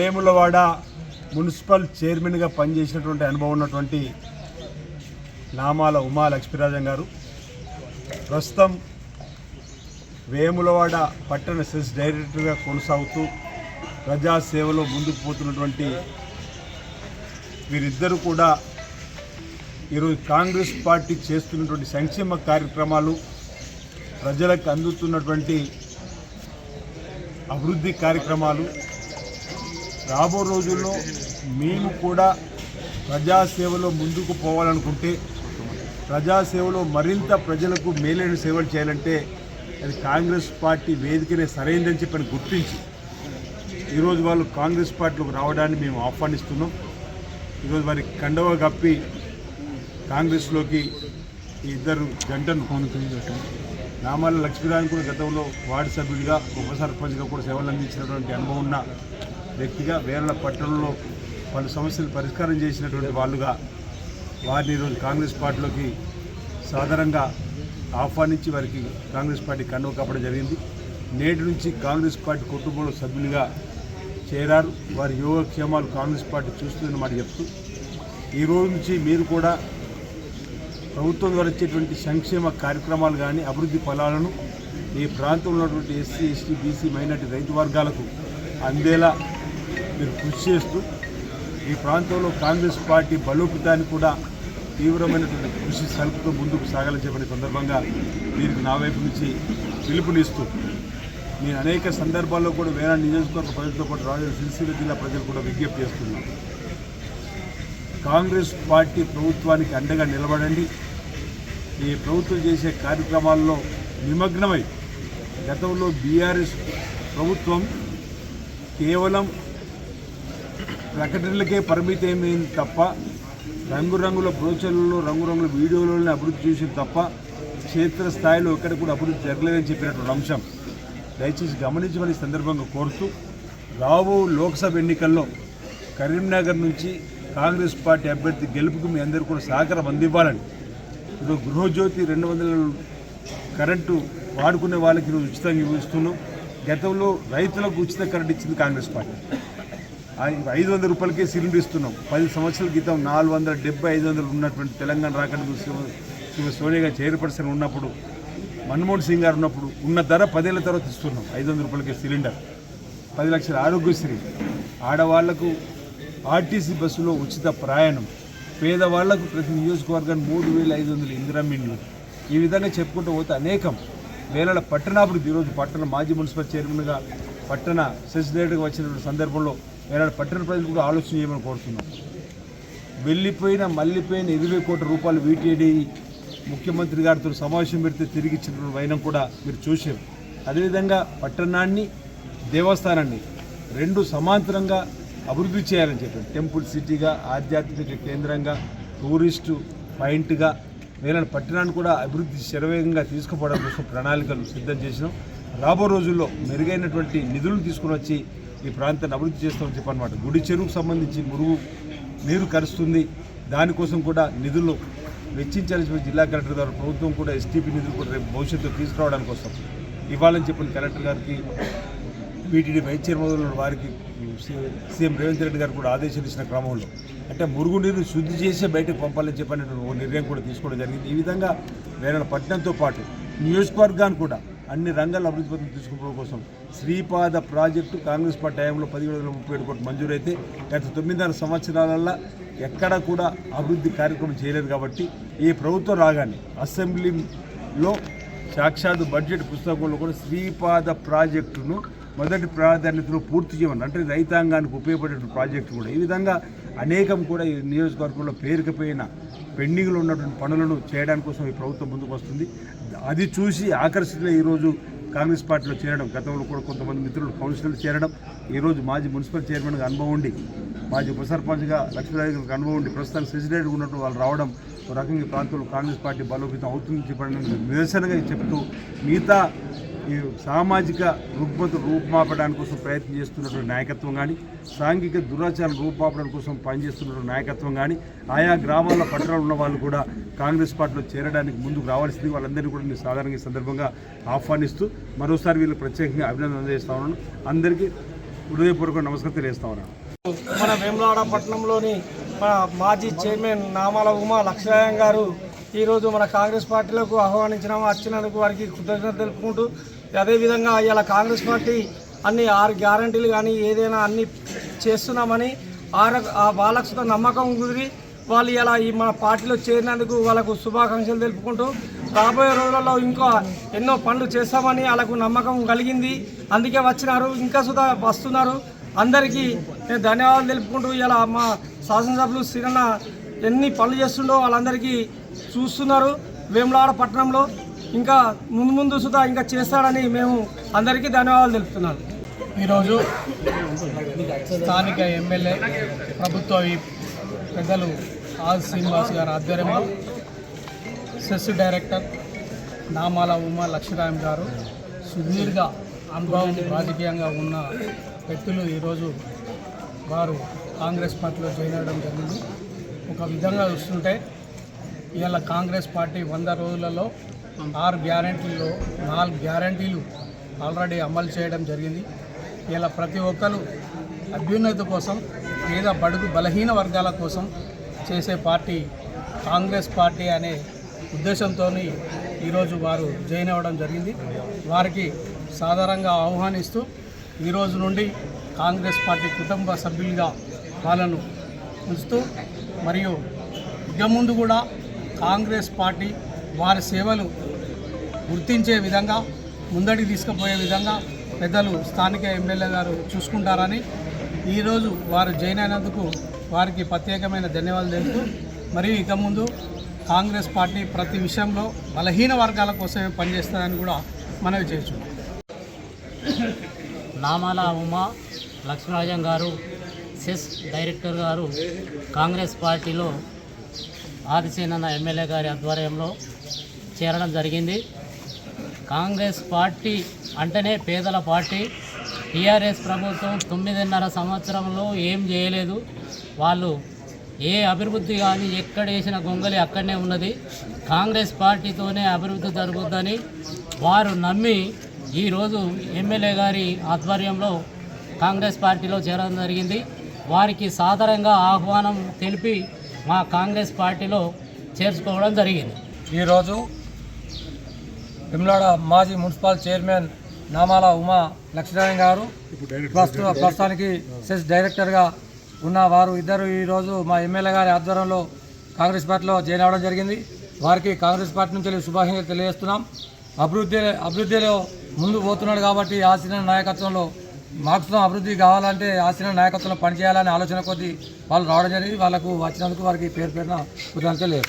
Vemulawada municipal చైర్మన్గా పనిచేసినటువంటి అనుభవం ఉన్నటువంటి నామాల ఉమా లక్ష్మీరాజన్ గారు. ప్రస్తుతం వేములవాడ పట్టణ సెస్ డైరెక్టర్గా కొనసాగుతూ ప్రజాసేవలో ముందుకు పోతున్నటువంటి వీరిద్దరూ కూడా ఈరోజు కాంగ్రెస్ పార్టీ చేస్తున్నటువంటి సంక్షేమ కార్యక్రమాలు ప్రజలకు అందుతున్నటువంటి అభివృద్ధి కార్యక్రమాలు రాబో రోజుల్లో మేము కూడా ప్రజాసేవలో ముందుకు పోవాలనుకుంటే ప్రజాసేవలో మరింత ప్రజలకు మేలైన సేవలు చేయాలంటే అది కాంగ్రెస్ పార్టీ వేదికనే సరైందని చెప్పని గుర్తించి ఈరోజు వాళ్ళు కాంగ్రెస్ పార్టీలోకి రావడాన్ని మేము ఆహ్వానిస్తున్నాం. ఈరోజు వారి కండవ కప్పి కాంగ్రెస్లోకి ఈ ఇద్దరు జంటను నామాల లక్ష్మీరాజన్ కూడా గతంలో వార్డు సభ్యుడిగా ఉప సర్పంచ్గా కూడా సేవలు అందించినటువంటి అనుభవం ఉన్న వ్యక్తిగా వేరల పట్టణంలో పలు సమస్యలు పరిష్కారం చేసినటువంటి వాళ్ళుగా వారిని ఈరోజు కాంగ్రెస్ పార్టీలోకి సాధారణంగా ఆహ్వానించి వారికి కాంగ్రెస్ పార్టీ కన్ను కప్పడం జరిగింది. నేటి నుంచి కాంగ్రెస్ పార్టీ కుటుంబంలో సభ్యులుగా చేరారు. వారి యోగక్షేమాలు కాంగ్రెస్ పార్టీ చూస్తుందని మాట చెప్తూ ఈ రోజు నుంచి మీరు కూడా ప్రభుత్వం ద్వారా వచ్చేటువంటి సంక్షేమ కార్యక్రమాలు కానీ అభివృద్ధి ఫలాలను ఈ ప్రాంతంలో ఉన్నటువంటి ఎస్సీ ఎస్టీ బీసీ మైనార్టీ రైతు వర్గాలకు అందేలా మీరు కృషి చేస్తూ ఈ ప్రాంతంలో కాంగ్రెస్ పార్టీ బలోపేతానికి కూడా తీవ్రమైనటువంటి కృషి సలుపుతో ముందుకు సాగాలని చెప్పిన సందర్భంగా దీనికి నా వైపు నుంచి పిలుపునిస్తూ నేను అనేక సందర్భాల్లో కూడా వేరే నియోజకవర్గ ప్రజలతో పాటు రాజు సిరిసిల్ల జిల్లా ప్రజలు కూడా విజ్ఞప్తి చేస్తున్నాను కాంగ్రెస్ పార్టీ ప్రభుత్వానికి అండగా నిలబడండి. ఈ ప్రభుత్వం చేసే కార్యక్రమాల్లో నిమగ్నమై గతంలో బీఆర్ఎస్ ప్రభుత్వం కేవలం ప్రకటనలకే పరిమితమైంది తప్ప రంగురంగుల బ్రోచర్లలో రంగురంగుల వీడియోలలోనే అభివృద్ధి చేసింది తప్ప క్షేత్రస్థాయిలో ఎక్కడ కూడా అభివృద్ధి జరగలేదని చెప్పినటువంటి అంశం. దయచేసి గమనించమని సందర్భంగా కోరుతూ రాబో లోక్సభ ఎన్నికల్లో కరీంనగర్ నుంచి కాంగ్రెస్ పార్టీ అభ్యర్థి గెలుపుకు మీ అందరూ కూడా సహకారం అందివ్వాలని. ఇప్పుడు గృహజ్యోతి రెండు వందల కరెంటు వాడుకునే వాళ్ళకి ఈరోజు ఉచితంగా ఇస్తున్నాం గతంలో రైతులకు ఉచిత కరెంట్ ఇచ్చింది కాంగ్రెస్ పార్టీ. ఐదు వందల రూపాయలకే సిలిండర్ ఇస్తున్నాం. పది సంవత్సరాల క్రితం నాలుగు వందల డెబ్బై ఐదు వందలు ఉన్నటువంటి తెలంగాణ రాకడ శ్రీమతి సోనియా గారు చైర్పర్సన్ ఉన్నప్పుడు మన్మోహన్ సింగ్ గారు ఉన్నప్పుడు ఉన్న ధర పదేళ్ళ తర్వాత ఇస్తున్నాం. ఐదు వందల రూపాయలకే సిలిండర్. పది లక్షల ఆరోగ్యశ్రీ. ఆడవాళ్ళకు ఆర్టీసీ బస్సులో ఉచిత ప్రయాణం. పేదవాళ్ళకు ప్రతి నియోజకవర్గాన్ని మూడు వేల ఐదు వందల ఇందిరామిన్లు ఈ విధంగా చెప్పుకుంటూ పోతే అనేకం. వేలల పట్టణాభివృద్ధి. ఈరోజు పట్టణ మాజీ మున్సిపల్ చైర్మన్గా పట్టణ సెసిడేటర్గా వచ్చినటువంటి సందర్భంలో వేల పట్టణ ప్రజలు కూడా ఆలోచన చేయమని కోరుతున్నాం. వెళ్ళిపోయిన మళ్ళీపోయిన ఇరవై కోట్ల రూపాయలు వీటీడీ ముఖ్యమంత్రి గారితో సమావేశం పెడితే తిరిగి ఇచ్చిన వైనం కూడా మీరు చూశారు. అదేవిధంగా పట్టణాన్ని దేవస్థానాన్ని రెండు సమాంతరంగా అభివృద్ధి చేయాలని చెప్పారు. టెంపుల్ సిటీగా ఆధ్యాత్మిక కేంద్రంగా టూరిస్టు పాయింట్గా వేల పట్టణాన్ని కూడా అభివృద్ధి శరవేగంగా తీసుకుపోవడం కోసం ప్రణాళికలు సిద్ధం చేసినాం. రాబో రోజుల్లో మెరుగైనటువంటి నిధులు తీసుకుని వచ్చి ఈ ప్రాంతాన్ని అభివృద్ధి చేస్తామని చెప్పనమాట గుడి చెరువుకు సంబంధించి మురుగు నీరు కరుస్తుంది. దానికోసం కూడా నిధులు వెచ్చించాల్సి జిల్లా కలెక్టర్ గారు ప్రభుత్వం కూడా ఎస్టీపీ నిధులు కూడా రేపు భవిష్యత్తులో తీసుకురావడానికి కోసం ఇవ్వాలని చెప్పిన కలెక్టర్ గారికి వీటిని వైస్ చైర్మన్ వారికి సీఎం రేవంత్ రెడ్డి గారు కూడా ఆదేశాలు ఇచ్చిన క్రమంలో. అంటే మురుగునీరు శుద్ధి చేసే బయటకు పంపాలని చెప్పినటువంటి ఓ నిర్ణయం కూడా తీసుకోవడం జరిగింది. ఈ విధంగా వేరే పట్టణంతో పాటు నియోజకవర్గాన్ని కూడా అన్ని రంగాల అభివృద్ధి పథకం తీసుకోవడం కోసం శ్రీపాద ప్రాజెక్టు కాంగ్రెస్ పార్టీ టైంలో పదిహేడు వందల ముప్పై ఏడు కోట్లు మంజూరైతే గత తొమ్మిదిన్నర సంవత్సరాలలో ఎక్కడా కూడా అభివృద్ధి కార్యక్రమం చేయలేదు కాబట్టి ఈ ప్రభుత్వం రాగానే అసెంబ్లీలో సాక్షాత్ బడ్జెట్ పుస్తకంలో కూడా శ్రీపాద ప్రాజెక్టును మొదటి ప్రాధాన్యతలో పూర్తి చేయమని అంటే రైతాంగానికి ఉపయోగపడే ప్రాజెక్టు కూడా. ఈ విధంగా అనేకం కూడా ఈ నియోజకవర్గంలో పేరుకుపోయిన పెండింగ్లో ఉన్నటువంటి పనులను చేయడానికి కోసం ఈ ప్రభుత్వం ముందుకు వస్తుంది. అది చూసి ఆకర్షితులే ఈరోజు కాంగ్రెస్ పార్టీలో చేరడం గతంలో కూడా కొంతమంది మిత్రులు కౌన్సిలర్లు చేరడం ఈరోజు మాజీ మున్సిపల్ చైర్మన్గా అనుభవం ఉండి మాజీ ఉప సర్పంచ్గా అనుభవం ఉండి ప్రస్తుతానికి ప్రెసిడెంట్గా ఉన్నట్టు వాళ్ళు రావడం ఒక రకంగా ఈ ప్రాంతంలో కాంగ్రెస్ పార్టీ బలోపేతం అవుతుందని చెప్పడం నిరసనగా చెప్తూ మిగతా ఈ సామాజిక రుగ్మత రూపుమాపడానికి కోసం ప్రయత్నం చేస్తున్నటువంటి నాయకత్వం కానీ సాంఘిక దురాచారం రూపుమాపడం కోసం పనిచేస్తున్నటువంటి నాయకత్వం కానీ ఆయా గ్రామాల పట్టణాలు ఉన్న వాళ్ళు కూడా కాంగ్రెస్ పార్టీలో చేరడానికి ముందుకు రావాల్సింది. వాళ్ళందరినీ కూడా నేను సాధారణంగా సందర్భంగా ఆహ్వానిస్తూ మరోసారి వీళ్ళు ప్రత్యేకంగా అభినందన అందజేస్తా ఉన్నాను. అందరికీ హృదయపూర్వక నమస్కారం తెలియజేస్తా ఉన్నాను. మన వేములాడ పట్టణంలోని మన మాజీ చైర్మన్ నామాల ఉమా లక్ష్మయ్య గారు ఈరోజు మన కాంగ్రెస్ పార్టీలకు ఆహ్వానించిన వచ్చినందుకు వారికి కృతజ్ఞత తెలుపుకుంటూ అదేవిధంగా ఇలా కాంగ్రెస్ పార్టీ అన్ని ఆరు గ్యారంటీలు కానీ ఏదైనా అన్ని చేస్తున్నామని ఆర ఆ వాళ్ళకు సుత నమ్మకం కుదిరి వాళ్ళు ఇలా ఈ మన పార్టీలో చేరినందుకు వాళ్ళకు శుభాకాంక్షలు తెలుపుకుంటూ రాబోయే రోజులలో ఇంకా ఎన్నో పనులు చేస్తామని వాళ్ళకు నమ్మకం కలిగింది. అందుకే వచ్చినారు ఇంకా సుధా వస్తున్నారు. అందరికీ నేను ధన్యవాదాలు తెలుపుకుంటూ ఇలా మా శాసనసభ్యులు సిరన్న ఎన్ని పనులు చేస్తుండో వాళ్ళందరికీ చూస్తున్నారు. వేములవాడ పట్టణంలో ఇంకా ముందు ముందు సుధా ఇంకా చేస్తాడని మేము అందరికీ ధన్యవాదాలు తెలుపుతున్నాను ఈరోజు స్థానిక ఎమ్మెల్యే ప్రభుత్వ పెద్దలు ఆల్ శ్రీనివాస్ గారి ఆధ్వర్యంలో సెస్ డైరెక్టర్ నామాల ఉమా లక్ష్మీరామ్ గారు సుదీర్ఘ అనుభవం రాజకీయంగా ఉన్న వ్యక్తులు ఈరోజు వారు కాంగ్రెస్ పార్టీలో జాయిన్ అవ్వడం జరిగింది. ఒక విధంగా చూస్తుంటే ఇవాళ కాంగ్రెస్ పార్టీ వంద రోజులలో ఆరు గ్యారంటీల్లో నాలుగు గ్యారంటీలు ఆల్రెడీ అమలు చేయడం జరిగింది. ఇలా ప్రతి ఒక్కరు అభ్యున్నతి కోసం లేదా బడుగు బలహీన వర్గాల కోసం చేసే పార్టీ కాంగ్రెస్ పార్టీ అనే ఉద్దేశంతో ఈరోజు వారు జాయిన్ అవ్వడం జరిగింది. వారికి సాధారణంగా ఆహ్వానిస్తూ ఈరోజు నుండి కాంగ్రెస్ పార్టీ కుటుంబ సభ్యులుగా వాళ్ళను పిలుస్తూ మరియు ఇక ముందు కూడా కాంగ్రెస్ పార్టీ వారి సేవలు గుర్తించే విధంగా ముందడికి తీసుకుపోయే విధంగా పెద్దలు స్థానిక ఎమ్మెల్యే గారు చూసుకుంటారని ఈరోజు వారు జాయిన్ అయినందుకు వారికి ప్రత్యేకమైన ధన్యవాదాలు తెలుపుతూ మరియు ఇక ముందు కాంగ్రెస్ పార్టీ ప్రతి విషయంలో బలహీన వర్గాల కోసమే పనిచేస్తుందని కూడా మనవి చేస్తున్నాం. నామాల ఉమా లక్ష్మీరాజన్ గారు సెస్ డైరెక్టర్ గారు కాంగ్రెస్ పార్టీలో ఆదిసేనన్న ఎమ్మెల్యే గారి ఆధ్వర్యంలో చేరడం జరిగింది. కాంగ్రెస్ పార్టీ అంటేనే పేదల పార్టీ. టీఆర్ఎస్ ప్రభుత్వం తొమ్మిదిన్నర సంవత్సరంలో ఏం చేయలేదు. వాళ్ళు ఏ అభివృద్ధి కానీ ఎక్కడ వేసిన గొంగలి అక్కడనే ఉన్నది. కాంగ్రెస్ పార్టీతోనే అభివృద్ధి జరుగుద్దని వారు నమ్మి ఈరోజు ఎమ్మెల్యే గారి ఆధ్వర్యంలో కాంగ్రెస్ పార్టీలో చేరడం జరిగింది. వారికి సాధారణంగా ఆహ్వానం తెలిపి మా కాంగ్రెస్ పార్టీలో చేర్చుకోవడం జరిగింది. ఈరోజు విమ్లాడ మాజీ మున్సిపల్ చైర్మన్ నామాల ఉమా లక్ష్మీనారాయణ గారు ప్రస్తుత ప్రస్తుతానికి సెస్ డైరెక్టర్గా ఉన్న వారు ఇద్దరు ఈరోజు మా ఎమ్మెల్యే గారి ఆధ్వర్యంలో కాంగ్రెస్ పార్టీలో జాయిన్ అవ్వడం జరిగింది. వారికి కాంగ్రెస్ పార్టీ నుంచి శుభాకాంక్షలు తెలియజేస్తున్నాం. అభివృద్ధి అభివృద్ధిలో ముందు పోతున్నాడు కాబట్టి ఆశీన నాయకత్వంలో మాకు అభివృద్ధి కావాలంటే ఆశీన నాయకత్వంలో పనిచేయాలనే ఆలోచన కొద్దీ వాళ్ళు రావడం జరిగింది. వాళ్ళకు వచ్చినందుకు వారికి పేరు పేరున కృతజ్ఞతలు లేదు